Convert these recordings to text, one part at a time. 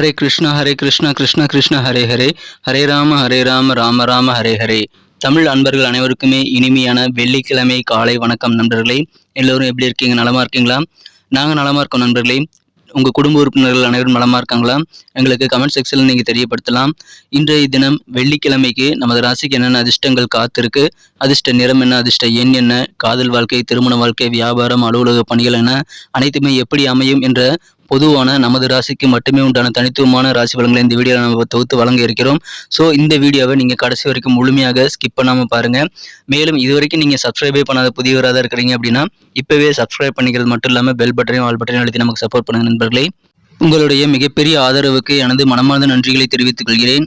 ஹரே கிருஷ்ணா ஹரே கிருஷ்ணா கிருஷ்ண கிருஷ்ண ஹரே ஹரே ஹரே ராம ஹரே ராம ராம ராம ஹரே ஹரே தமிழ் அன்பர்கள் அனைவருக்குமே இனிமையான வெள்ளிக்கிழமை காலை வணக்கம் நண்பர்களே. எல்லோரும் எப்படி இருக்கீங்க? நலமா இருக்கீங்களா? நாங்கள் நலமா இருக்கோம் நண்பர்களே. உங்கள் குடும்ப உறுப்பினர்கள் அனைவரும் நலமா இருக்காங்களா? எங்களுக்கு கமெண்ட் செக்ஷனில் நீங்கள் தெரியப்படுத்தலாம். இன்றைய தினம் வெள்ளிக்கிழமைக்கு நமது ராசிக்கு என்னென்ன அதிர்ஷ்டங்கள் காத்திருக்கு? அதிர்ஷ்ட நிறம் என்ன? அதிர்ஷ்ட எண் என்ன? காதல் வாழ்க்கை திருமண வாழ்க்கை வியாபாரம் அலுவலக பணிகள் என அனைத்துமே எப்படி அமையும் என்ற பொதுவான நமது ராசிக்கு மட்டுமே உண்டான தனித்துவமான ராசி பலன்களை இந்த வீடியோவில் நம்ம தொகுத்து வழங்க இருக்கிறோம். ஸோ இந்த வீடியோவை நீங்கள் கடைசி வரைக்கும் முழுமையாக ஸ்கிப் பண்ணாமல் பாருங்கள் மேலும் இது வரைக்கும் நீங்கள் சப்ஸ்கிரைபே பண்ணாத புதியவராக தான் இருக்கிறீங்க அப்படின்னா இப்போவே சப்ஸ்கிரைப் பண்ணிக்கிறது மட்டும் இல்லாமல் பெல் பட்டனையும் ஆல் பட்டனையும் அழுத்தி நமக்கு சப்போர்ட் பண்ணுங்கள் நண்பர்களே. உங்களுடைய மிகப்பெரிய ஆதரவுக்கு எனது மனமார்ந்த நன்றிகளை தெரிவித்துக் கொள்கிறேன்.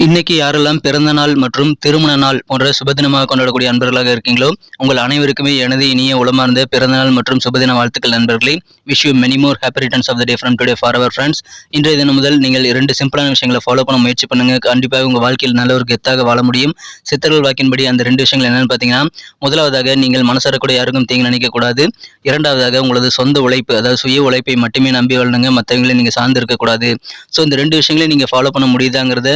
இன்னைக்கு யாரெல்லாம் பிறந்த நாள் மற்றும் திருமண நாள் போன்ற சுபதினமாக கொண்டாடக்கூடிய அன்பர்களாக இருக்கீங்களோ உங்கள் அனைவருக்குமே எனது இனிய உளமார்ந்த பிறந்த நாள் மற்றும் சுபதின வாழ்த்துக்கள் நண்பர்களே. Wish you many more happy returns of the day from today for our friends இன்றைய தினம் முதல் நீங்கள் இரண்டு சிம்பிளான விஷயங்களை ஃபாலோ பண்ண முயற்சி பண்ணுங்க. கண்டிப்பாக உங்கள் வாழ்க்கையில் நல்ல ஒரு கெத்தாக வாழ முடியும். சித்தர்கள் வாக்கின்படி அந்த ரெண்டு விஷயங்கள் என்னன்னு பார்த்தீங்கன்னா முதலாவதாக நீங்கள் மனசார கூட யாருக்கும் தீங்கு நினைக்கக்கூடாது இரண்டாவதாக உங்களது சொந்த உழைப்பு அதாவது சுய உழைப்பை மட்டுமே நம்பி வளருங்க மற்றவங்களை நீங்கள் சார்ந்து இருக்கக்கூடாது. ஸோ இந்த ரெண்டு விஷயங்களையும் நீங்கள் ஃபாலோ பண்ண முடியுதாங்கிறத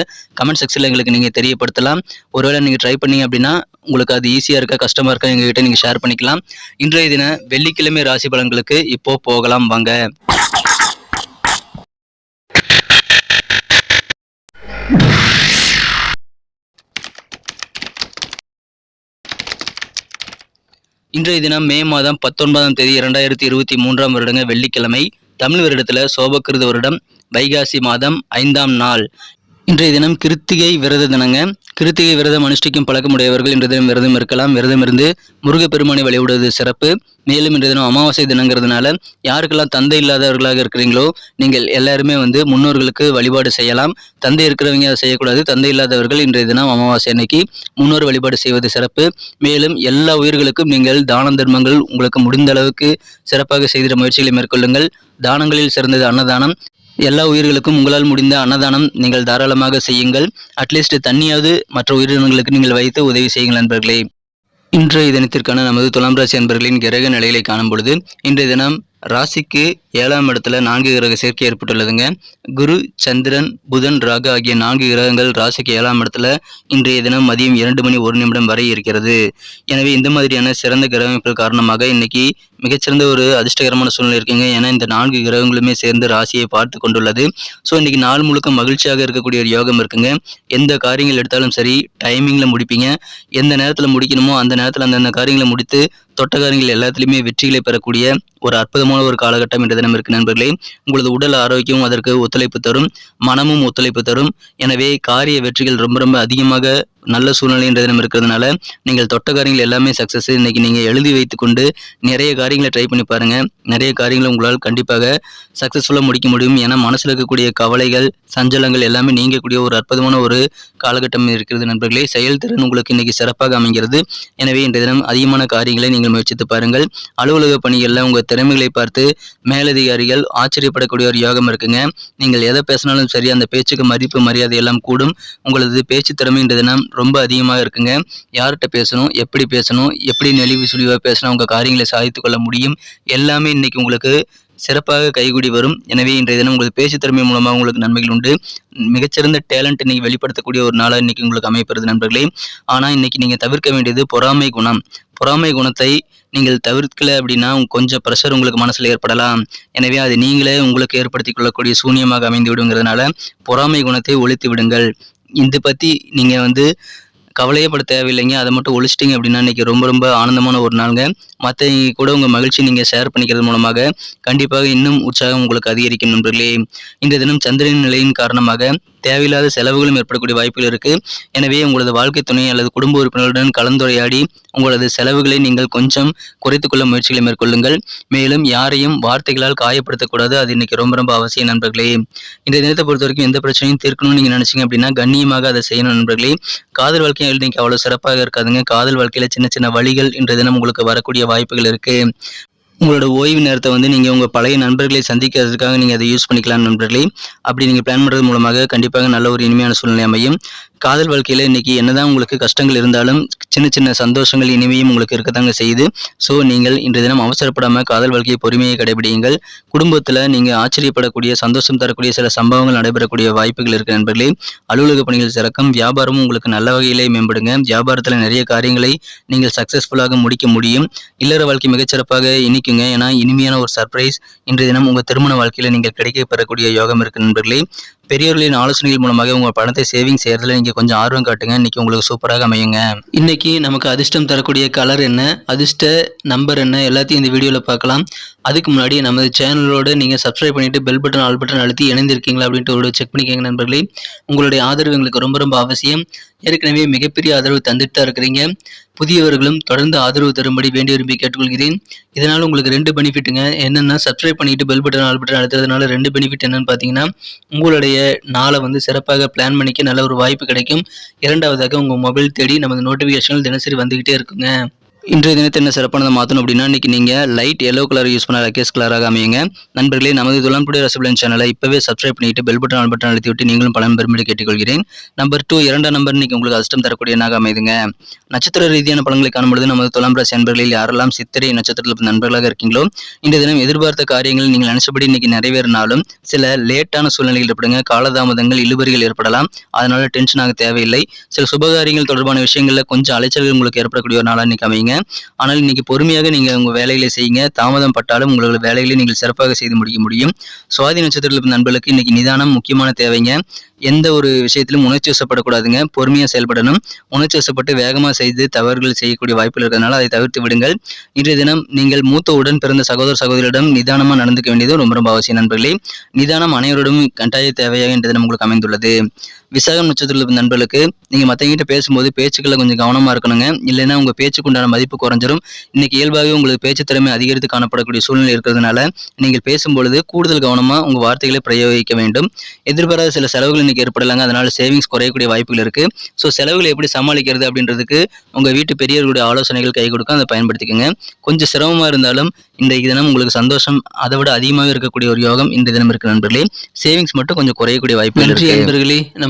கமெண்ட் செக்ஷனில் எங்களுக்கு நீங்கள் தெரியப்படுத்தலாம். ஒருவேளை நீங்கள் ட்ரை பண்ணீங்க அப்படின்னா உங்களுக்கு அது ஈஸியாக இருக்கா கஷ்டமாக இருக்கா எங்ககிட்ட நீங்கள் ஷேர் பண்ணிக்கலாம். இன்றைய தின வெள்ளிக்கிழமை ராசி பலன்களுக்கு இப்போ போகலாம் வாங்க. இன்றைய தினம் மே மாதம் பத்தொன்பதாம் தேதி இரண்டாயிரத்தி இருபத்தி மூன்றாம் வருடங்க வெள்ளிக்கிழமை. தமிழ் வருடத்தில் சோபக்கிருத வருடம் வைகாசி மாதம் ஐந்தாம் நாள். இன்றைய தினம் கிருத்திகை விரத தினங்க. கிருத்திகை விரதம் அனுஷ்டிக்கும் பழக்கமுடையவர்கள் இன்றைய தினம் விரதம் இருக்கலாம். விரதம் இருந்து முருகப்பெருமானை வழிவிடுவது சிறப்பு. மேலும் இன்றைய தினம் அமாவாசை தினங்கிறதுனால யாருக்கெல்லாம் தந்தை இல்லாதவர்களாக இருக்கிறீங்களோ நீங்கள் எல்லாருமே வந்து முன்னோர்களுக்கு வழிபாடு செய்யலாம். தந்தை இருக்கிறவங்க அதை செய்யக்கூடாது. தந்தை இல்லாதவர்கள் இன்றைய தினம் அமாவாசை அன்னைக்கு முன்னோர் வழிபாடு செய்வது சிறப்பு. மேலும் எல்லா உயிர்களுக்கும் நீங்கள் தான தர்மங்கள் உங்களுக்கு முடிந்த அளவுக்கு சிறப்பாக செய்திட முயற்சிகளை மேற்கொள்ளுங்கள். தானங்களில் சிறந்தது அன்னதானம். எல்லா உயிர்களுக்கும் உங்களால் முடிந்த அன்னதானம் நீங்கள் தாராளமாக செய்யுங்கள். அட்லீஸ்ட் தண்ணியாவது மற்ற உயிரினங்களுக்கு நீங்கள் வைத்து உதவி செய்யுங்கள் நண்பர்களே. இன்றைய தினத்திற்கான நமது துலாம் ராசி அன்பர்களின் கிரக நிலைகளை காணும் பொழுது இன்றைய தினம் ராசிக்கு ஏழாம் இடத்துல நான்கு கிரக சேர்க்கை ஏற்பட்டுள்ளதுங்க. குரு சந்திரன் புதன் ராகு ஆகிய நான்கு கிரகங்கள் ராசிக்கு ஏழாம் இடத்துல இன்றைய தினம் மதியம் இரண்டு மணி ஒரு நிமிடம் வரை இருக்கிறது. எனவே இந்த மாதிரியான சிறந்த கிரகங்கள் காரணமாக இன்னைக்கு மிகச்சிறந்த ஒரு அதிர்ஷ்டகரமான சூழ்நிலை இருக்குங்க. ஏன்னா இந்த நான்கு கிரகங்களுமே சேர்ந்து ராசியை பார்த்து கொண்டுள்ளது. ஸோ இன்னைக்கு நாள் முழுக்க மகிழ்ச்சியாக இருக்கக்கூடிய ஒரு யோகம் இருக்குங்க. எந்த காரியங்கள் எடுத்தாலும் சரி டைமிங்கில் முடிப்பீங்க. எந்த நேரத்தில் முடிக்கணுமோ அந்த நேரத்தில் அந்தந்த காரியங்களை முடித்து தொட்ட காரியங்கள் எல்லாத்துலேயுமே வெற்றிகளை பெறக்கூடிய ஒரு அற்புதமான ஒரு காலகட்டம் என்று தினம் இருக்கு நண்பர்களே. உங்களது உடல் ஆரோக்கியம் அதற்கு ஒத்துழைப்பு தரும் மனமும் ஒத்துழைப்பு தரும். எனவே காரிய வெற்றிகள் ரொம்ப ரொம்ப அதிகமாக நல்ல சூழ்நிலை நம்ம தினம் இருக்கிறதுனால நீங்கள் தொட்ட காரியங்கள் எல்லாமே சக்ஸஸ் இன்னைக்கு நீங்கள் எழுதி வைத்துக்கொண்டு நிறைய காரியங்களை ட்ரை பண்ணி பாருங்கள் நிறைய காரியங்களை உங்களால் கண்டிப்பாக சக்ஸஸ்ஃபுல்லாக முடிக்க முடியும். ஏன்னா மனசில் இருக்கக்கூடிய கவலைகள் சஞ்சலங்கள் எல்லாமே நீங்கக்கூடிய ஒரு அற்புதமான ஒரு காலகட்டம் இருக்கிறது நண்பர்களே. செயல்திறன் உங்களுக்கு இன்னைக்கு சிறப்பாக அமைகிறது. எனவே இன்றைய தினம் அதிகமான காரியங்களை நீங்கள் முயற்சித்து பாருங்கள். அலுவலக பணிகளில் உங்கள் திறமைகளை பார்த்து மேலதிகாரிகள் ஆச்சரியப்படக்கூடிய ஒரு யோகம் இருக்குங்க. நீங்கள் எதை பேசினாலும் சரி அந்த பேச்சுக்கு மதிப்பு மரியாதை எல்லாம் கூடும். உங்களது பேச்சு திறமை இன்றைய தினம் ரொம்ப அதிகமாக இருக்குங்க. யார்கிட்ட பேசணும் எப்படி பேசணும் எப்படி நெளிவு சுழிவாக பேசினா உங்கள் காரியங்களை சாதித்து கொள்ள முடியும் எல்லாமே இன்றைக்கி உங்களுக்கு சிறப்பாக கைகூடி வரும். எனவே இன்றைய தினம் உங்களுக்கு பேச்சு திறமை மூலமாக உங்களுக்கு நன்மைகள் உண்டு. மிகச்சிறந்த டேலண்ட் இன்னைக்கு வெளிப்படுத்தக்கூடிய ஒரு நாளாக இன்னைக்கு உங்களுக்கு அமைப்பது நண்பர்களே. ஆனால் இன்னைக்கு நீங்கள் தவிர்க்க வேண்டியது பொறாமை குணம். பொறாமை குணத்தை நீங்கள் தவிர்க்கல அப்படின்னா கொஞ்சம் ப்ரெஷர் உங்களுக்கு மனசில் ஏற்படலாம். எனவே அது நீங்களே உங்களுக்கு ஏற்படுத்தி கொள்ளக்கூடிய சூன்யமாக அமைந்து விடுங்கிறதுனால பொறாமை குணத்தை ஒழித்து விடுங்கள். இது பற்றி நீங்கள் வந்து கவலையே பட தேவையில்லைங்க. அதை மட்டும் ஒழிச்சிட்டிங்க அப்படின்னா இன்றைக்கி ரொம்ப ரொம்ப ஆனந்தமான ஒரு நாளுங்க. மற்றவங்க கூட உங்கள் மகிழ்ச்சி நீங்கள் ஷேர் பண்ணிக்கிறது மூலமாக கண்டிப்பாக இன்னும் உற்சாகம் உங்களுக்கு அதிகரிக்கும் நண்பர்களே. இந்த தினம் சந்திரனின் நிலையின் காரணமாக தேவையில்லாத செலவுகளும் ஏற்படக்கூடிய வாய்ப்புகள் இருக்கு. எனவே உங்களது வாழ்க்கை துணை அல்லது குடும்ப உறுப்பினர்களுடன் கலந்துரையாடி உங்களது செலவுகளை நீங்கள் கொஞ்சம் குறைத்துக்கொள்ள முயற்சிகளை மேற்கொள்ளுங்கள். மேலும் யாரையும் வார்த்தைகளால் காயப்படுத்தக்கூடாது. அது இன்னைக்கு ரொம்ப ரொம்ப அவசியம் நண்பர்களே. இந்த தினத்தை பொறுத்த வரைக்கும் எந்த பிரச்சனையும் தீர்க்கணும்னு நீங்க நினச்சிங்க அப்படின்னா கண்ணியமாக அதை செய்யணும் நண்பர்களே. காதல் வாழ்க்கையும் இன்னைக்கு அவ்வளோ சிறப்பாக இருக்காதுங்க. காதல் வாழ்க்கையில் சின்ன சின்ன வழிகள் இன்றைய தினம் உங்களுக்கு வரக்கூடிய வாய்ப்புகள் இருக்கு. உங்களோட ஓய்வு நேரத்தை வந்து நீங்கள் உங்கள் பழைய நண்பர்களை சந்திக்கிறதுக்காக நீங்கள் அதை யூஸ் பண்ணிக்கலாம் நண்பர்களே. அப்படி நீங்கள் பிளான் பண்ணுறது மூலமாக கண்டிப்பாக நல்ல ஒரு இனிமையான சூழ்நிலை அமையும். காதல் வாழ்க்கையில் இன்னைக்கு என்னதான் உங்களுக்கு கஷ்டங்கள் இருந்தாலும் சின்ன சின்ன சந்தோஷங்கள் இனிமையும் உங்களுக்கு இருக்கத்தாங்க செய்யுது. ஸோ நீங்கள் இன்றைய தினம் அவசரப்படாமல் காதல் வாழ்க்கையை பொறுமையை கடைபிடியுங்கள். குடும்பத்தில் நீங்கள் ஆச்சரியப்படக்கூடிய சந்தோஷம் தரக்கூடிய சில சம்பவங்கள் நடைபெறக்கூடிய வாய்ப்புகள் இருக்கு நண்பர்களே. அலுவலக பணிகள் சிறக்கும். வியாபாரமும் உங்களுக்கு நல்ல வகையிலே மேம்படுங்க. வியாபாரத்தில் நிறைய காரியங்களை நீங்கள் சக்ஸஸ்ஃபுல்லாக முடிக்க முடியும். இல்லற வாழ்க்கை மிகச்சிறப்பாக இனிக்குங்க ஏன்னா இனிமையான ஒரு சர்ப்ரைஸ் இன்றைய தினம் உங்கள் திருமண வாழ்க்கையில் நீங்கள் கிடைக்க பெறக்கூடிய யோகம் இருக்கு நண்பர்களே. பெரியவர்களின் ஆலோசனைகள் மூலமாக உங்கள் பணத்தை சேவிங் செய்யறதுல நீங்கள் கொஞ்சம் ஆர்வம் காட்டுங்க. இன்னைக்கு உங்களுக்கு சூப்பராக அமையுங்க. இன்னைக்கு நமக்கு அதிர்ஷ்டம் தரக்கூடிய கலர் என்ன அதிர்ஷ்ட நம்பர் என்ன எல்லாத்தையும் இந்த வீடியோவில் பார்க்கலாம். அதுக்கு முன்னாடி நமது சேனலோடு நீங்கள் சப்ஸ்கிரைப் பண்ணிட்டு பெல் பட்டன் ஆல் பட்டன் அழுத்தி இணைந்திருக்கீங்களா அப்படின்ட்டு ஒரு செக் பண்ணிக்கோங்க நண்பர்களே. உங்களுடைய ஆதரவு எங்களுக்கு ரொம்ப ரொம்ப அவசியம். ஏற்கனவே மிகப்பெரிய ஆதரவு தந்துட்டு தான் இருக்கிறீங்க. புதியவர்களும் தொடர்ந்து ஆதரவு தரும்படி வேண்டி விரும்பி கேட்டுக்கொள்கிறேன். இதனால் உங்களுக்கு ரெண்டு பெனிஃபிட்டுங்க என்னென்னா சப்ஸ்கிரைப் பண்ணிட்டு பெல் பட்டன் ஆல் பட்டன் அழுத்துறதுனால ரெண்டு பெனிஃபிட் என்னென்னு பார்த்தீங்கன்னா உங்களுடைய நாளை வந்து சிறப்பாக பிளான் பண்ணிக்க நல்ல ஒரு வாய்ப்பு கிடைக்கும். இரண்டாவதாக உங்கள் மொபைல் தேடி நமது நோட்டிஃபிகேஷன்கள் தினசரி வந்துக்கிட்டே இருக்குங்க. இன்றைய தினத்தை என்ன சிறப்பானதை மாற்றணும் அப்படின்னா இன்றைக்கி நீங்கள் லைட் எல்லோ கலர் யூஸ் பண்ண லக்கேஸ் கலராக அமையுங்க. நண்பர்களே நமது துலான்புடைய ரசபலன் சேனலை இப்போவே சப்ஸ்கிரைப் பண்ணிட்டு பெல் பட்டன் ஆல் பட்டன் அழுத்தி விட்டு நீங்களும் பலன் பெருமையை கேட்டுக்கொள்கிறேன். நம்பர் டூ இரண்டாம் நம்பர் இன்னைக்கு உங்களுக்கு அதிர்ஷ்டம் தரக்கூடிய என்னாக அமைதுங்க. நட்சத்திர ரீதியான பலன்களை காணும்பொழுது நமது துலாம் ராசி யாரெல்லாம் சித்திரை நட்சத்திரத்தில் நண்பர்களாக இருக்கீங்களோ இந்த தினம் எதிர்பார்த்த காரியங்கள் நீங்கள் நினைச்சபடி இன்றைக்கி நிறைவேறினாலும் சில லேட்டான சூழ்நிலைகள் ஏற்படுங்க. காலதாமதங்கள் இழுபறிகள் ஏற்படலாம். அதனால் டென்ஷன் ஆக தேவையில்லை. சில சுபகாரியங்கள் தொடர்பான விஷயங்களில் கொஞ்சம் அலைச்சல்கள் உங்களுக்கு ஏற்படக்கூடிய ஒரு நாளாக இன்றைக்கி அமையுங்க. ஆனால் இன்னைக்கு பொறுமையாக நீங்கள் உங்கள் வேலைகளை செய்யுங்க. தாமதம் பட்டாலும் உங்களோட வேலைகளை நீங்கள் சிறப்பாக செய்து முடிக்க முடியும். சுவாதி நட்சத்திரத்தில் நண்பர்களுக்கு இன்னைக்கு நிதானம் முக்கியமான தேவைங்க. எந்த ஒரு விஷயத்திலும் உணர்ச்சி வசப்படக்கூடாதுங்க. பொறுமையாக செயல்படணும். உணர்ச்சி வசப்பட்டு வேகமாக செய்து தவறுகள் செய்யக்கூடிய வாய்ப்புகள் இருக்கிறதுனால அதை தவிர்த்து விடுங்கள். இன்றைய தினம் நீங்கள் மூத்த உடன் பிறந்த சகோதர சகோதரியிடம் நிதானமாக நடந்துக்க வேண்டியது ரொம்ப ரொம்ப அவசியம் நண்பர்களே. நிதானம் அனைவரோடும் கட்டாய தேவையாக இன்றைய தினம் உங்களுக்கு அமைந்துள்ளது. விசாகம் நட்சத்திரத்தில் நண்பர்களுக்கு நீங்கள் மற்றவங்கிட்ட பேசும்போது பேச்சுக்களை கொஞ்சம் கவனமாக இருக்கணுங்க. இல்லைன்னா உங்கள் பேச்சுக்கு உண்டான மதிப்பு குறைஞ்சிரும். இன்னைக்கு இயல்பாகவே உங்களுக்கு பேச்சு திறமை அதிகரித்து காணப்படக்கூடிய சூழ்நிலை இருக்கிறதுனால நீங்கள் பேசும்பொழுது கூடுதல் கவனமாக உங்கள் வார்த்தைகளை பிரயோகிக்க வேண்டும். எதிர்பாராத சில செலவுகள் இன்னைக்கு ஏற்படலாங்க. அதனால சேவிங்ஸ் குறையக்கூடிய வாய்ப்புகள் இருக்கு. ஸோ செலவுகளை எப்படி சமாளிக்கிறது அப்படின்றதுக்கு உங்கள் வீட்டு பெரியவர்களுடைய ஆலோசனைகள் கை கொடுக்கும் அதை பயன்படுத்திக்கோங்க. கொஞ்சம் சிரமமாக இருந்தாலும் இன்றைக்கு தினம் உங்களுக்கு சந்தோஷம் அதை விட அதிகமாக இருக்கக்கூடிய ஒரு யோகம் இந்த தினம் இருக்கு நண்பர்களே. சேவிங்ஸ் மட்டும் கொஞ்சம் குறையக்கூடிய வாய்ப்புகள் இருக்கு. நண்பர்களே.